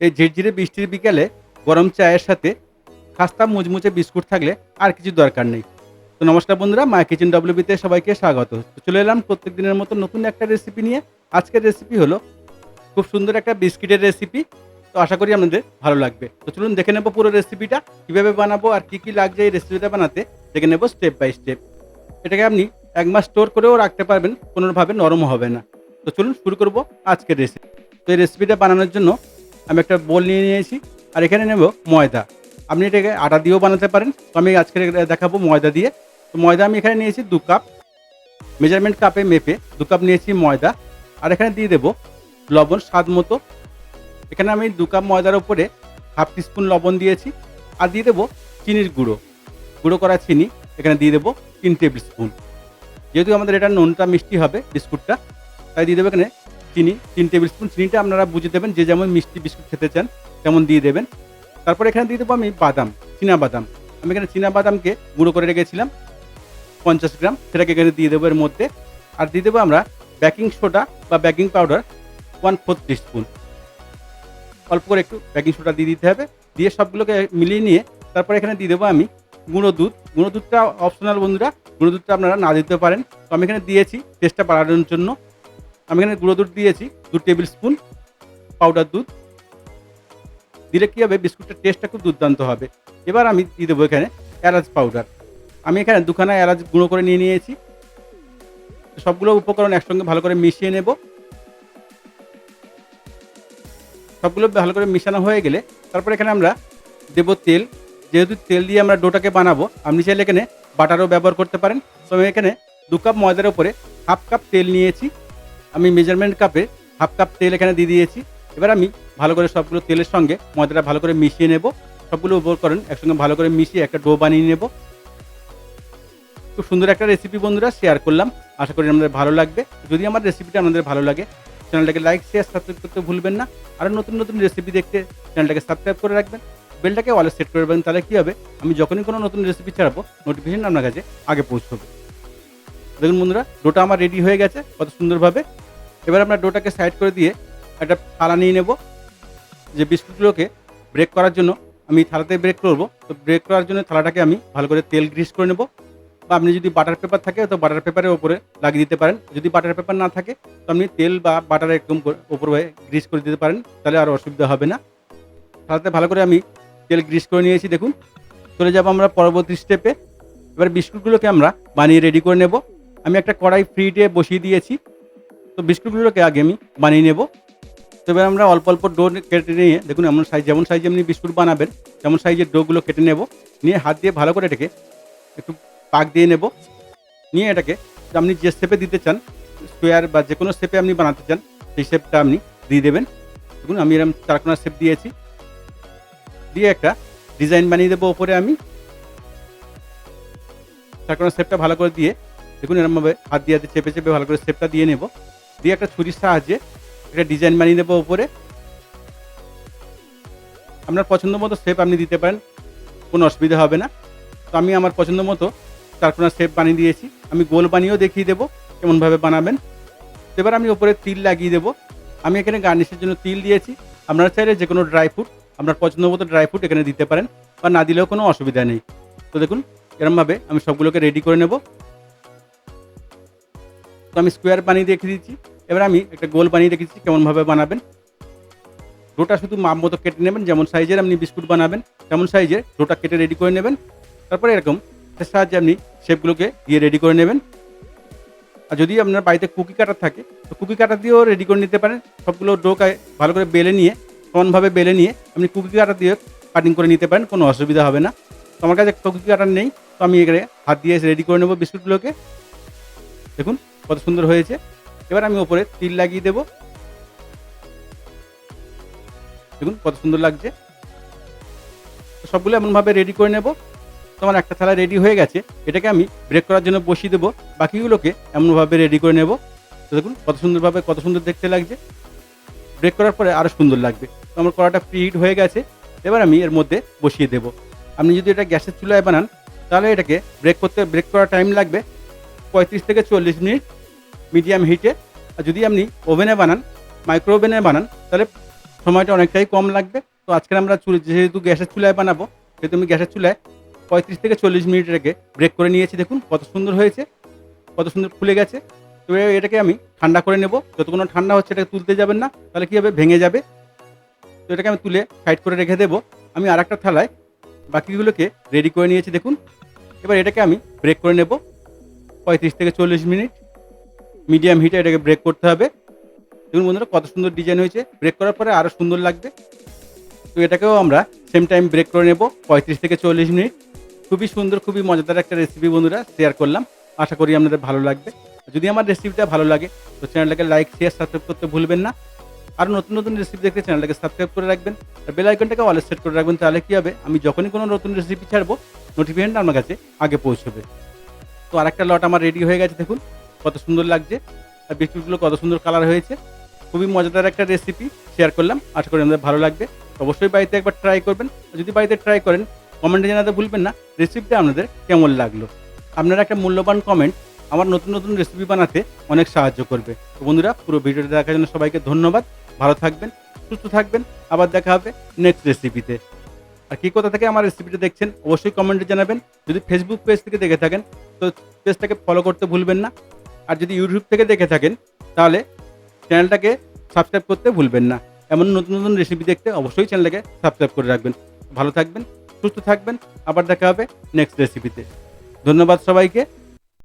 এই ঝিরঝিরে বৃষ্টির বিকেলে গরম চায়ের সাথে খাস্তা, মুচমুচে বিস্কুট থাকলে আর কিছু দরকার নেই। তো নমস্কার বন্ধুরা মা কিচেন ডব্লিউবিতে সবাইকে স্বাগত। তো চলে এলাম প্রত্যেক দিনের মতো নতুন একটা রেসিপি নিয়ে। আজকের রেসিপি হলো খুব সুন্দর একটা বিস্কিটের রেসিপি তো আশা করি আপনাদের ভালো লাগবে। তো চলুন দেখে নেব পুরো রেসিপিটা কীভাবে বানাবো আর কী কী লাগছে এই রেসিপিটা বানাতে। দেখে নেব স্টেপ বাই স্টেপ এটাকে আপনি এক মাস স্টোর করেও রাখতে পারবেন, কোনোভাবে নরম হবে না। তো চলুন শুরু করব আজকের রেসিপি তো এই রেসিপিটা বানানোর জন্য আমি একটা বোল নিয়ে নিয়েছি, আর এখানে নেব ময়দা। আপনি এটাকে আটা দিয়েও বানাতে পারেন। তো আমি আজকে দেখাবো ময়দা দিয়ে। তো ময়দা আমি এখানে নিয়েছি দু কাপ। মেজারমেন্ট কাপে মেপে দু কাপ নিয়েছি ময়দা। আর এখানে দিয়ে দেবো লবণ স্বাদ মতো। এখানে আমি দু কাপ ময়দার উপরে হাফ টিস্পুন লবণ দিয়েছি। আর দিয়ে দেবো চিনির গুঁড়ো। গুঁড়ো করা চিনি। এখানে দিয়ে দেবো তিন টেবিল স্পুন। যেহেতু আমাদের এটা নুনটা মিষ্টি হবে বিস্কুটটা, তাই দিয়ে দেবো এখানে চিনি, তিন টেবিল স্পুন চিনিটা আপনারা বুঝে দেবেন, যে যেমন মিষ্টি বিস্কুট খেতে চান, তেমন দিয়ে দেবেন। তারপর এখানে দিয়ে দেবো আমি বাদাম, চীনা বাদাম। আমি এখানে চীনা বাদামকে গুঁড়ো করে রেখেছিলাম, পঞ্চাশ গ্রাম, সেটাকে এখানে দিয়ে দেবো এর মধ্যে। আর দিয়ে দেবো আমরা বেকিং সোডা বা baking powder one four spoon অল্প করে একটু বেকিং সোডা দিয়ে দিতে হবে। দিয়ে সবগুলোকে মিলিয়ে নিয়ে তারপর এখানে দিয়ে দেবো আমি গুঁড়ো দুধ। গুঁড়ো দুধটা অপশনাল বন্ধুরা, গুঁড়ো দুধটা আপনারা না দিতে পারেন। তো আমি এখানে দিয়েছি টেস্টটা বাড়ানোর জন্য। আমি এখানে গুঁড়ো দুধ দিয়েছি, দু টেবিল স্পুন পাউডার দুধ। দিলে কী হবে? বিস্কুটের টেস্টটা খুব দুর্দান্ত হবে। এবার আমি দিয়ে দেবো এখানে এলাচ পাউডার আমি এখানে দুখানা এলাচ গুঁড়ো করে নিয়ে নিয়েছি। সবগুলো উপকরণ একসঙ্গে ভালো করে মিশিয়ে নেব। সবগুলো ভালো করে মিশানো হয়ে গেলে তারপর এখানে আমরা দেবো তেল। যেহেতু তেল দিয়ে আমরা ডোটাকে বানাবো, আপনি চাইলে এখানে বাটারও ব্যবহার করতে পারেন। তো আমি এখানে দু কাপ ময়দার উপরে হাফ কাপ তেল নিয়েছি। আমি মেজারমেন্ট কাপে হাফ কাপ তেল এখানে দিয়ে দিয়েছি। এবার আমি ভালো করে সবগুলো তেলের সঙ্গে ময়দাটা ভালো করে মিশিয়ে নেব। সবগুলো উপকরণ একসঙ্গে ভালো করে মিশিয়ে একটা ডো বানিয়ে নেব। খুব সুন্দর একটা রেসিপি বন্ধুরা শেয়ার করলাম। আশা করি আমাদের ভালো লাগবে। যদি আমার রেসিপিটা আপনাদের ভালো লাগে চ্যানেলটাকে লাইক শেয়ার সাবস্ক্রাইব করতে ভুলবেন না। আরও নতুন নতুন রেসিপি দেখতে চ্যানেলটাকে সাবস্ক্রাইব করে রাখবেন। বেলটাকে অলে সেট করে রাখবেন, তাহলে কী হবে? আমি যখনই কোনো নতুন রেসিপি ছাড়াবো নোটিফিকেশন আপনার কাছে আগে পৌঁছবে। দেখুন বন্ধুরা, ডোটা আমার রেডি হয়ে গেছে, কত সুন্দরভাবে। এবার আমরা ডোটাকে সাইড করে দিয়ে একটা থালা নিয়ে নেব, যে বিস্কুটগুলোকে ব্রেক করার জন্য। আমি থালাতে ব্রেক করব, তো ব্রেক করার জন্য থালাটাকে আমি ভালো করে তেল গ্রিস করে নেব। বা আপনি যদি বাটার পেপার থাকে, তো বাটার পেপারের ওপরে লাগিয়ে দিতে পারেন। যদি বাটার পেপার না থাকে, তো আপনি তেল বা বাটার একদম ওপরে গ্রিস করে দিতে পারেন, তাহলে আর অসুবিধা হবে না। থালাতে ভালো করে আমি তেল গ্রিস করে নিয়েছি, দেখুন। চলে যাব আমরা পরবর্তী স্টেপে এবার বিস্কুটগুলোকে আমরা বানিয়ে রেডি করে নেব। আমি একটা কড়াই ফ্রিটে বসিয়ে দিয়েছি। তো বিস্কুটগুলোকে আগে আমি বানিয়ে নেব। তো এবার আমরা অল্প অল্প ডো কেটে নিয়ে, দেখুন এমন সাইজ যেমন সাইজে আপনি বিস্কুট বানাবেন, তেমন সাইজের ডোগুলো কেটে নেব। নিয়ে হাত দিয়ে ভালো করে এটাকে একটু পাক দিয়ে নেব। নিয়ে এটাকে, আপনি যে শেপে দিতে চান স্কোয়ার বা যে কোনো শেপে আপনি বানাতে চান, সেই শেপটা আপনি দিয়ে দেবেন। দেখুন আমি এরকম চারকোনা শেপ দিয়েছি। দিয়ে একটা ডিজাইন বানিয়ে দেবো ওপরে আমি। চারকোনা শেপটা ভালো করে দিয়ে দেখুন এরকমভাবে হাত দিয়ে হাতে চেপে চেপে ভালো করে শেপটা দিয়ে নেব। দিয়ে একটা ছুরির সাহায্যে একটা ডিজাইন বানিয়ে দেবো ওপরে আপনার পছন্দ মতো শেপ আপনি দিতে পারেন, কোনো অসুবিধা হবে না। তো আমি আমার পছন্দ মতো চারকোনা শেপ বানিয়ে দিয়েছি। আমি গোল বানিয়েও দেখিয়ে দেবো কেমনভাবে বানাবেন। এবার আমি ওপরে তিল লাগিয়ে দেবো। আমি এখানে গার্নিশের জন্য তিল দিয়েছি। আপনারা চাইলে যে কোনো ড্রাই ফ্রুট আপনার পছন্দ মতো ড্রাই ফ্রুট এখানে দিতে পারেন বা না দিলেও কোনো অসুবিধা নেই। তো দেখুন এরমভাবে আমি সবগুলোকে রেডি করে নেব। তো আমি স্কোয়ার বানিয়ে রেখে দিচ্ছি এবার আমি একটা গোল বানিয়ে রেখেছি কেমনভাবে বানাবেন। ডোটা শুধু মাপ মতো কেটে নেবেন, যেমন সাইজের আপনি বিস্কুট বানাবেন, তেমন সাইজের ডোটা কেটে রেডি করে নেবেন। তারপরে এরকম এর সাহায্যে আপনি শেপগুলোকে দিয়ে রেডি করে নেবেন। আর যদি আপনার বাড়িতে কুকি কাটার থাকে, তো কুকি কাটার দিয়েও রেডি করে নিতে পারেন। সবগুলো ডোকায় ভালো করে বেলে নিয়ে, সমানভাবে বেলে নিয়ে আপনি কুকি কাটার দিয়ে কাটিং করে নিতে পারেন, কোনো অসুবিধা হবে না। তো আমার কাছে কুকি কাটার নেই, তো আমি এখানে হাত দিয়ে রেডি করে নেব বিস্কুটগুলোকে। দেখুন, কত সুন্দর হয়েছে। এবার আমি ওপরে তিল লাগিয়ে দেবো। দেখুন, কত সুন্দর লাগছে। সবগুলো এমনভাবে রেডি করে নেব। তো আমার একটা থালা রেডি হয়ে গেছে। এটাকে আমি ব্রেক করার জন্য বসিয়ে দেবো। বাকিগুলোকে এমনভাবে রেডি করে নেব। তো দেখুন, কত সুন্দরভাবে, কত সুন্দর দেখতে লাগছে। ব্রেক করার পরে আরও সুন্দর লাগবে। তো আমার কড়াটা প্রিহিট হয়ে গেছে। এবার আমি এর মধ্যে বসিয়ে দেবো। আপনি যদি এটা গ্যাসের চুলায় বানান, তাহলে এটাকে ব্রেক করতে ব্রেক করার টাইম লাগবে। পঁয়ত্রিশ থেকে চল্লিশ মিনিট মিডিয়াম হিটে। আর যদি আপনি ওভেনে বানান মাইক্রো ওভেনে বানান, তাহলে সময়টা অনেকটাই কম লাগবে। তো আজকে আমরা চুলে যেহেতু গ্যাসের চুলায় বানাবো, সেহেতু আমি গ্যাসের চুলায় পঁয়ত্রিশ থেকে চল্লিশ মিনিট রেখে ব্রেক করে নিয়েছি। দেখুন কত সুন্দর হয়েছে, কত সুন্দর খুলে গেছে। তো এটাকে আমি ঠান্ডা করে নেব। যতক্ষণ ঠান্ডা হচ্ছে, এটাকে তুলতে যাবেন না, তাহলে কী হবে? ভেঙে যাবে। তো এটাকে আমি তুলে সাইড করে রেখে দেবো। আমি আর একটা থালায় বাকিগুলোকে রেডি করে নিয়েছি। দেখুন, এবার এটাকে আমি ব্রেক করে নেব। পঁয়ত্রিশ থেকে চল্লিশ মিনিট। মিডিয়াম হিটে এটাকে ব্রেক করতে হবে। দেখুন বন্ধুরা, কত সুন্দর ডিজাইন হয়েছে। ব্রেক করার পরে আরও সুন্দর লাগবে। তো এটাকেও আমরা সেম টাইম ব্রেক করে নেব, পঁয়ত্রিশ থেকে চল্লিশ মিনিট। খুবই সুন্দর, খুবই মজাদার একটা রেসিপি বন্ধুরা শেয়ার করলাম। আশা করি আপনাদের ভালো লাগবে। যদি আমার রেসিপিটা ভালো লাগে, তো চ্যানেলটাকে লাইক শেয়ার সাবস্ক্রাইব করতে ভুলবেন না। আর নতুন নতুন রেসিপি দেখতে চ্যানেলটাকে সাবস্ক্রাইব করে রাখবেন। আর বেল আইকনটাকে অলে সেট করে রাখবেন, তাহলে কী হবে? আমি যখনই কোনো নতুন রেসিপি ছাড়বো নোটিফিকেশনটা আমার কাছে আগে পৌঁছবে। তো আরেকটা লট আমার রেডি হয়ে গেছে, দেখুন। কত সুন্দর লাগছে। আর বিস্কুটগুলো কত সুন্দর কালার হয়েছে। খুবই মজাদার একটা রেসিপি শেয়ার করলাম। আশা করি আমাদের ভালো লাগবে। অবশ্যই বাড়িতে একবার ট্রাই করবেন। যদি বাড়িতে ট্রাই করেন কমেন্টে জানাতে ভুলবেন না। রেসিপিটা আপনাদের কেমন লাগল? আপনারা একটা মূল্যবান কমেন্ট আমার নতুন নতুন রেসিপি বানাতে অনেক সাহায্য করবে। তো বন্ধুরা, পুরো ভিডিওটা দেখার জন্য সবাইকে ধন্যবাদ। ভালো থাকবেন, সুস্থ থাকবেন। আবার দেখা হবে নেক্সট রেসিপিতে আর কী কোথা থেকে আমার রেসিপিটা দেখছেন, অবশ্যই কমেন্টে জানাবেন। যদি ফেসবুক পেজ থেকে দেখে থাকেন তো পেজটাকে ফলো করতে ভুলবেন না। আর যদি ইউটিউব থেকে দেখে থাকেন, তাহলে চ্যানেলটাকে সাবস্ক্রাইব করতে ভুলবেন না। এমন নতুন নতুন রেসিপি দেখতে অবশ্যই চ্যানেলটাকে সাবস্ক্রাইব করে রাখবেন। ভালো থাকবেন, সুস্থ থাকবেন। আবার দেখা হবে নেক্সট রেসিপিতে ধন্যবাদ সবাইকে।